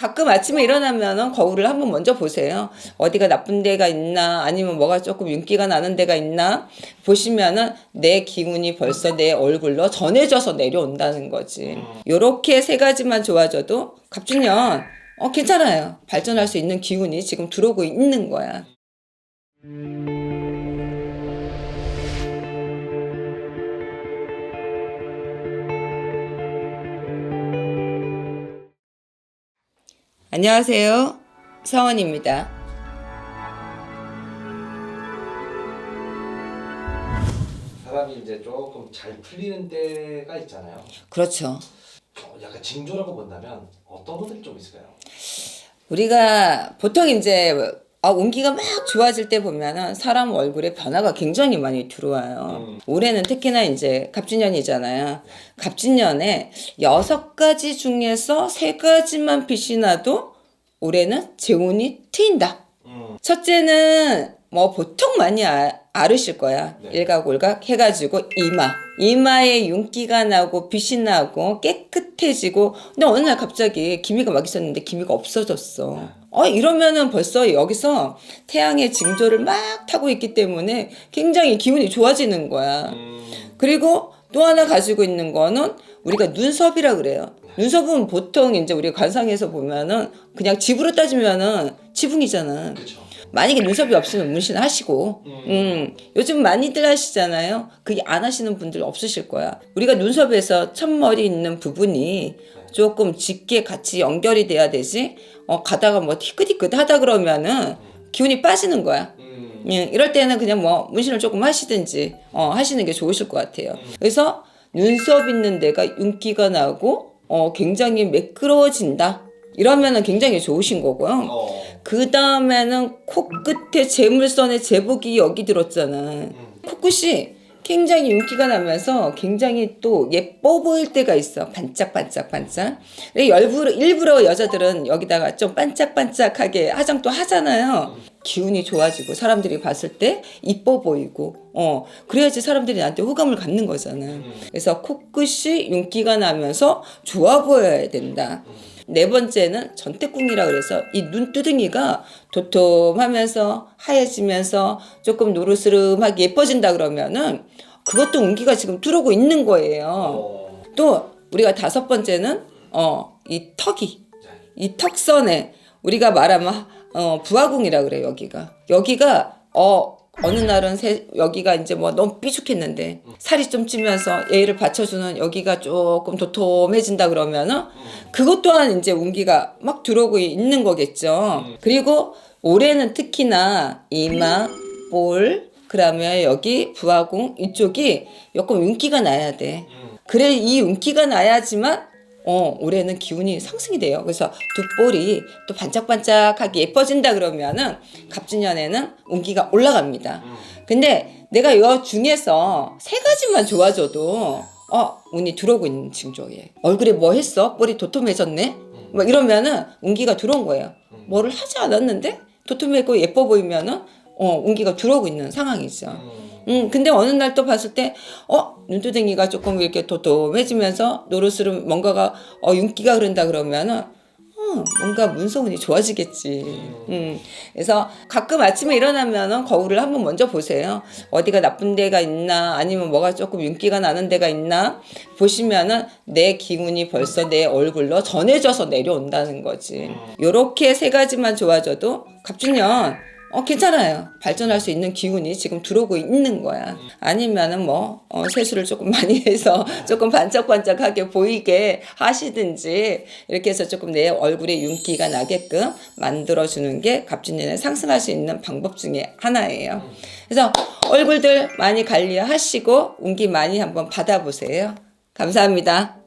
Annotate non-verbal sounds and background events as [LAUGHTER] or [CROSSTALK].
가끔 아침에 일어나면은 거울을 한번 먼저 보세요. 어디가 나쁜 데가 있나 아니면 뭐가 조금 윤기가 나는 데가 있나 보시면은 내 기운이 벌써 내 얼굴로 전해져서 내려온다는 거지. 요렇게 세 가지만 좋아져도 갑진년 어 괜찮아요. 발전할 수 있는 기운이 지금 들어오고 있는 거야. 안녕하세요. 서원입니다. 사람이 이제 조금 잘 풀리는 때가 있잖아요. 그렇죠. 어, 약간 징조라고 본다면 어떤 것들이 좀 있을까요? 우리가 보통 이제 아, 운기가 막 좋아질 때 보면은 사람 얼굴에 변화가 굉장히 많이 들어와요. 음. 올해는 특히나 이제 갑진년이잖아요. 갑진년에 여섯 가지 중에서 세 가지만 빛이 나도 올해는 재운이 트인다. 음. 첫째는 뭐 보통 많이 아, 알으실 거야. 네. 일각올각 해가지고 이마. 이마에 윤기가 나고 빛이 나고 깨끗해지고 근데 어느 날 갑자기 기미가 막 있었는데 기미가 없어졌어. 어 이러면은 벌써 여기서 태양의 징조를 막 타고 있기 때문에 굉장히 기분이 좋아지는 거야. 음. 그리고 또 하나 가지고 있는 거는 우리가 눈썹이라 그래요. 눈썹은 보통 이제 우리 관상에서 보면은 그냥 집으로 따지면은 지붕이잖아. 만약에 눈썹이 없으면 문신 하시고, 음, 요즘 많이들 하시잖아요. 그게 안 하시는 분들 없으실 거야. 우리가 눈썹에서 첫머리 있는 부분이 조금 짙게 같이 연결이 돼야 되지, 어, 가다가 뭐 티끗티끗 하다 그러면은 기운이 빠지는 거야. 음. 예, 이럴 때는 그냥 뭐 문신을 조금 하시든지 어, 하시는 게 좋으실 것 같아요. 그래서 눈썹 있는 데가 윤기가 나고 어, 굉장히 매끄러워진다. 이러면은 굉장히 좋으신 거고요. 어. 그 다음에는 코끝에 재물선에 제복이 여기 들었잖아. 코끝이 굉장히 윤기가 나면서 굉장히 또 예뻐 보일 때가 있어. 반짝반짝반짝. 일부러, 일부러 여자들은 여기다가 좀 반짝반짝하게 화장도 하잖아요. 기운이 좋아지고 사람들이 봤을 때 이뻐 보이고, 어, 그래야지 사람들이 나한테 호감을 갖는 거잖아. 그래서 코끝이 윤기가 나면서 좋아 보여야 된다. 네 번째는 전태궁이라 그래서 이 눈두덩이가 도톰하면서 하얘지면서 조금 노르스름하게 예뻐진다 그러면은 그것도 운기가 지금 들어오고 있는 거예요. 어. 또 우리가 다섯 번째는 어 이 턱이 이 턱선에 우리가 말하면 어 부하궁이라 그래 요 여기가 여기가 어 어느 날은 세, 여기가 이제 뭐 너무 삐죽했는데 살이 좀 찌면서 예의를 받쳐주는 여기가 조금 도톰해진다 그러면은 그것 또한 이제 운기가 막 들어오고 있는 거겠죠. 그리고 올해는 특히나 이마, 볼, 그다음에 여기 부하궁 이쪽이 조금 윤기가 나야 돼. 그래 이 윤기가 나야지만 어 올해는 기운이 상승이 돼요. 그래서 두 볼이 또 반짝반짝하게 예뻐진다 그러면은 갑진년에는 운기가 올라갑니다. 근데 내가 이 중에서 세 가지만 좋아져도 어 운이 들어오고 있는 징조예요. 얼굴에 뭐 했어? 볼이 도톰해졌네. 뭐 이러면은 운기가 들어온 거예요. 뭐를 하지 않았는데 도톰하고 예뻐 보이면은 어 운기가 들어오고 있는 상황이죠. 음, 근데 어느 날 또 봤을 때, 어, 눈두덩이가 조금 이렇게 도톰해지면서 노릇스름 뭔가가, 어, 윤기가 흐른다 그러면은, 어, 뭔가 문서운이 좋아지겠지. 음. 그래서 가끔 아침에 일어나면은 거울을 한번 먼저 보세요. 어디가 나쁜 데가 있나, 아니면 뭐가 조금 윤기가 나는 데가 있나, 보시면은 내 기운이 벌써 내 얼굴로 전해져서 내려온다는 거지. 요렇게 세 가지만 좋아져도 갑진년, 어, 괜찮아요. 발전할 수 있는 기운이 지금 들어오고 있는 거야. 아니면은 뭐, 어, 세수를 조금 [LAUGHS] 많이 해서 조금 반짝반짝하게 보이게 하시든지, 이렇게 해서 조금 내 얼굴에 윤기가 나게끔 만들어주는 게 갑진년에 상승할 수 있는 방법 중에 하나예요. 그래서 얼굴들 많이 관리하시고, 운기 많이 한번 받아보세요. 감사합니다.